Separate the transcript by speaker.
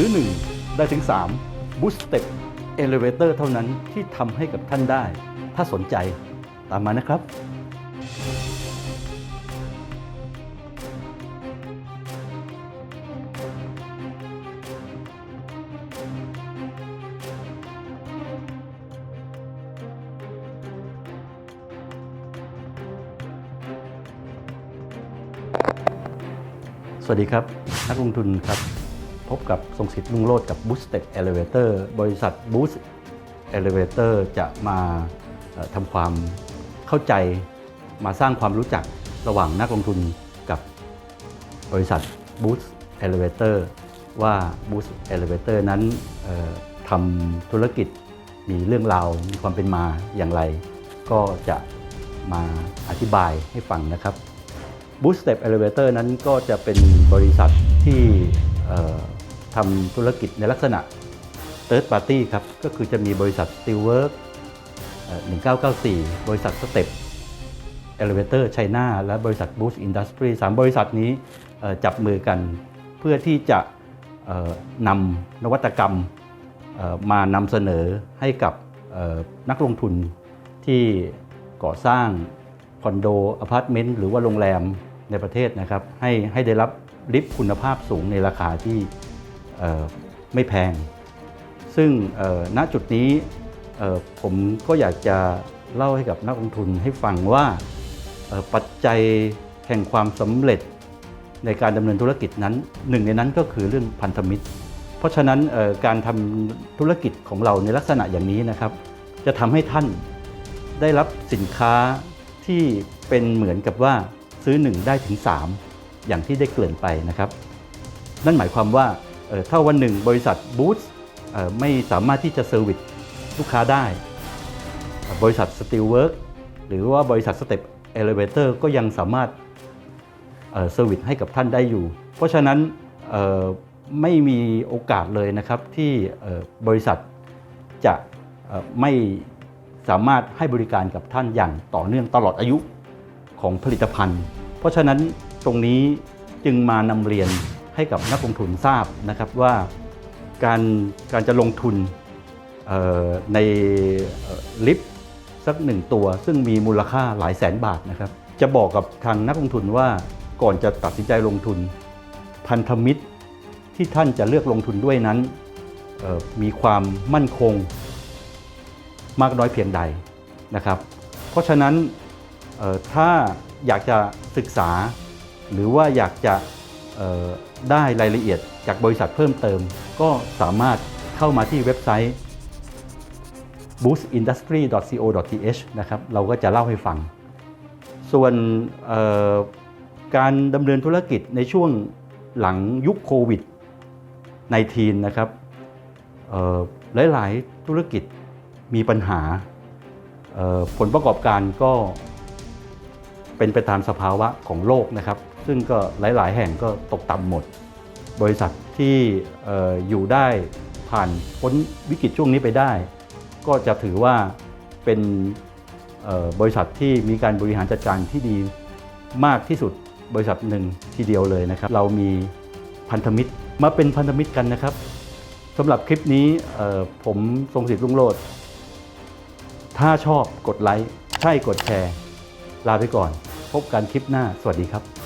Speaker 1: ซื้อ 1 ได้ถึง 3 Boost Step Elevator เท่านั้นที่ทำให้กับท่านได้ ถ้าสนใจตามมานะครับสวัสดีครับ นักลงทุนครับ พบกับทรงสิทธิ์ลุงโลดกับ Boost Step Elevator บริษัท Boost Elevator จะมาทำความเข้าใจมาสร้างความรู้จักระหว่างนักลงทุนกับบริษัท Boost Elevator ว่า Boost Elevator นั้นทำธุรกิจมีเรื่องราว มีความเป็นมาอย่างไร ก็จะมาอธิบายให้ฟังนะครับ Boost Step Elevator นั้นก็จะเป็นบริษัทที่ ทำธุรกิจในลักษณะ Third Party ครับ ก็คือจะมีบริษัท Steelwork เอ่อ1994 บริษัท Step Elevator China และบริษัท Boost Industry สามบริษัทนี้จับมือกันเพื่อที่จะนำนวัตกรรมมานำเสนอให้กับนักลงทุนที่ก่อสร้างคอนโดอพาร์ตเมนต์หรือว่าโรงแรมในประเทศนะครับให้ให้ได้รับลิฟต์คุณภาพสูงในราคาที่ ไม่แพง ซึ่งณจุดนี้ผมก็อยากจะเล่าให้กับนักลงทุนให้ฟังว่าปัจจัยแห่งความสำเร็จในการดำเนินธุรกิจนั้น หนึ่งในนั้นก็คือเรื่องพันธมิตร เพราะฉะนั้นการทำธุรกิจของเราในลักษณะอย่างนี้นะครับ จะทำให้ท่านได้รับสินค้าที่เป็นเหมือนกับว่าซื้อ 1 ได้ถึง 3 อย่างที่ได้เกริ่นไปนะครับ นั่นหมายความว่า ถ้าวันหนึ่งบริษัทบูธไม่สามารถที่จะเซอร์วิสลูกค้าได้ บริษัท Steelwork หรือว่าบริษัท Step Elevator ก็ยังสามารถเซอร์วิสให้กับท่านได้อยู่ เพราะฉะนั้นไม่มีโอกาสเลยนะครับที่บริษัทจะไม่สามารถให้บริการกับท่านอย่างต่อเนื่องตลอดอายุของผลิตภัณฑ์ เพราะฉะนั้นตรงนี้จึงมานำเรียน ให้กับนักลงทุนทราบนะครับว่าการการจะลงทุนในลิฟต์สักหนึ่งตัว ซึ่งมีมูลค่าหลายแสนบาทนะครับ จะบอกกับทางนักลงทุนว่าก่อนจะตัดสินใจลงทุน พันธมิตรที่ท่านจะเลือกลงทุนด้วยนั้นมีความมั่นคงมากน้อยเพียงใดนะครับ เพราะฉะนั้นถ้าอยากจะศึกษาหรือว่าอยากจะ ได้รายละเอียดจากบริษัทเพิ่มเติม ก็สามารถเข้ามาที่เว็บไซต์ boostindustry.co.th นะครับเราก็จะเล่าให้ฟัง ส่วนการดำเนินธุรกิจในช่วงหลังยุคโควิด -19 นะครับหลาย ๆ ธุรกิจมีปัญหาผลประกอบการก็เป็นไปตามสภาวะของโลกนะครับ ซึ่งก็หลาย ๆ แห่งก็ตกต่ำหมด บริษัทที่อยู่ได้ผ่านพ้นวิกฤตช่วงนี้ไปได้ ก็จะถือว่าเป็นบริษัทที่มีการบริหารจัดการที่ดีมากที่สุดบริษัทหนึ่งทีเดียวเลยนะครับ เรามีพันธมิตรมาเป็นพันธมิตรกันนะครับสำหรับคลิปนี้ผมทรงสิทธิ์รุ่งโรจน์ถ้าชอบกดไลค์ใช่กดแชร์ ลาไปก่อน พบกันคลิปหน้า สวัสดีครับ